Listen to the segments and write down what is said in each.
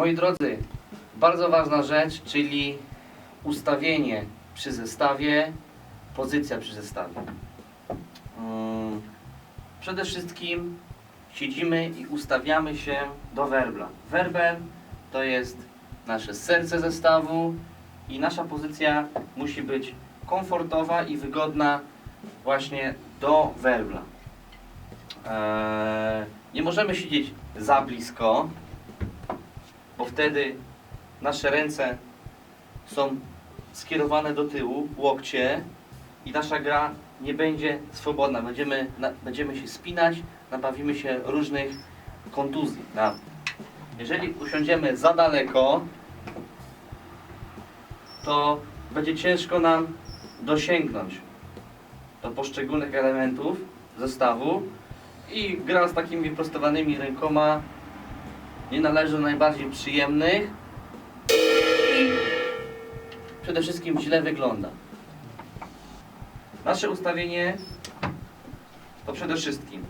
Moi drodzy, bardzo ważna rzecz, czyli ustawienie przy zestawie, pozycja przy zestawie. Mm, Przede wszystkim siedzimy i ustawiamy się do werbla. Werbel to jest nasze serce zestawu i nasza pozycja musi być komfortowa i wygodna właśnie do werbla. Eee, nie możemy siedzieć za blisko, bo wtedy nasze ręce są skierowane do tyłu, łokcie i nasza gra nie będzie swobodna. Będziemy, na, będziemy się spinać, nabawimy się różnych kontuzji. Na, jeżeli usiądziemy za daleko, to będzie ciężko nam dosięgnąć do poszczególnych elementów zestawu i gra z takimi prostowanymi rękoma nie należy do najbardziej przyjemnych przede wszystkim źle wygląda. Nasze ustawienie to przede wszystkim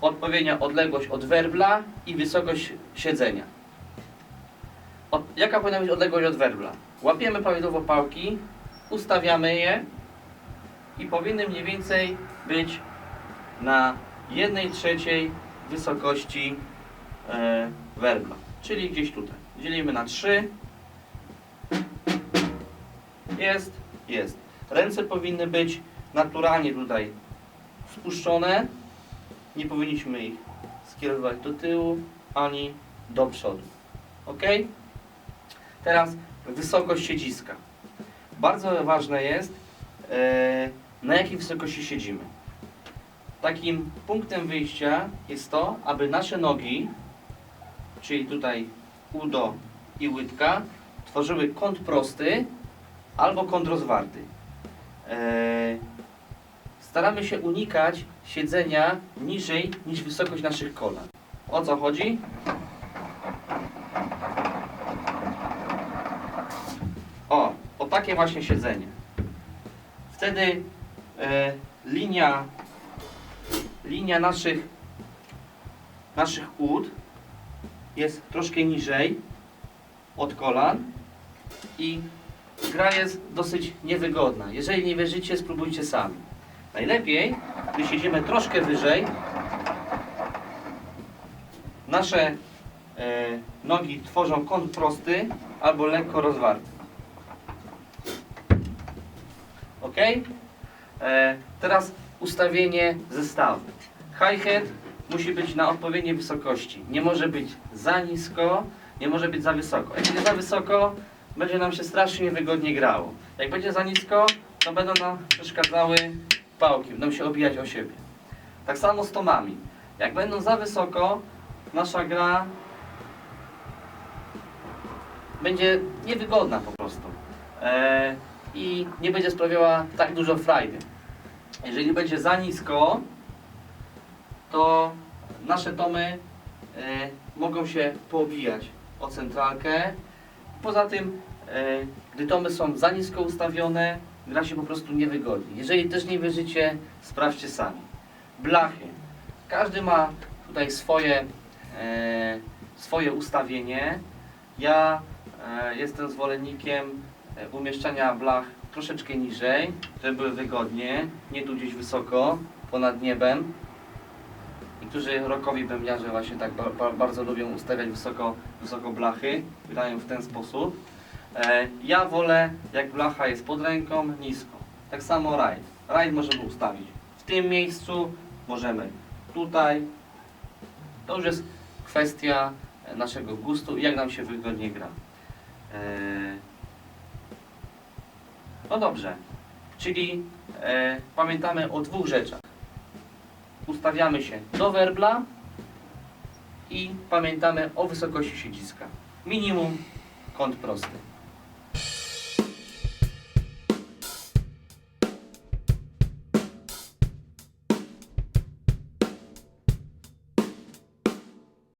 odpowiednia odległość od werbla i wysokość siedzenia. Od, jaka powinna być odległość od werbla? Łapiemy prawidłowo pałki, ustawiamy je i powinny mniej więcej być na 1 trzeciej wysokości e, werbla, czyli gdzieś tutaj. Dzielimy na 3. Jest, jest. Ręce powinny być naturalnie tutaj spuszczone. Nie powinniśmy ich skierować do tyłu ani do przodu. Ok? Teraz wysokość siedziska. Bardzo ważne jest, e, na jakiej wysokości siedzimy. Takim punktem wyjścia jest to, aby nasze nogi, czyli tutaj udo i łydka, tworzyły kąt prosty albo kąt rozwarty. Eee, staramy się unikać siedzenia niżej niż wysokość naszych kolan. O co chodzi? O, o takie właśnie siedzenie. Wtedy e, linia, linia naszych, naszych ud jest troszkę niżej od kolan i gra jest dosyć niewygodna. Jeżeli nie wierzycie, spróbujcie sami. Najlepiej, gdy siedzimy troszkę wyżej, nasze e, nogi tworzą kąt prosty albo lekko rozwarty. Ok? E, teraz ustawienie zestawu. Hi-hat musi być na odpowiedniej wysokości. Nie może być za nisko, nie może być za wysoko. Jak będzie za wysoko, będzie nam się strasznie wygodnie grało. Jak będzie za nisko, to będą nam przeszkadzały pałki, będą się obijać o siebie. Tak samo z tomami. Jak będą za wysoko, nasza gra będzie niewygodna po prostu. E, I nie będzie sprawiała tak dużo frajdy. Jeżeli będzie za nisko, to nasze tomy e, mogą się poobijać o centralkę. Poza tym, e, gdy tomy są za nisko ustawione, gra się po prostu niewygodnie. Jeżeli też nie wierzycie, sprawdźcie sami. Blachy. Każdy ma tutaj swoje, e, swoje ustawienie. Ja jestem zwolennikiem umieszczania blach troszeczkę niżej, żeby były wygodnie, nie tu gdzieś wysoko, ponad niebem. Niektórzy rokowi bębniarze właśnie tak ba ba bardzo lubią ustawiać wysoko, wysoko blachy, grają w ten sposób. E, ja wolę, jak blacha jest pod ręką, nisko. Tak samo rajd. Rajd możemy ustawić w tym miejscu, możemy tutaj. To już jest kwestia e, naszego gustu i jak nam się wygodnie gra. E, no dobrze, czyli e, pamiętamy o dwóch rzeczach. Ustawiamy się do werbla i pamiętamy o wysokości siedziska. Minimum kąt prosty.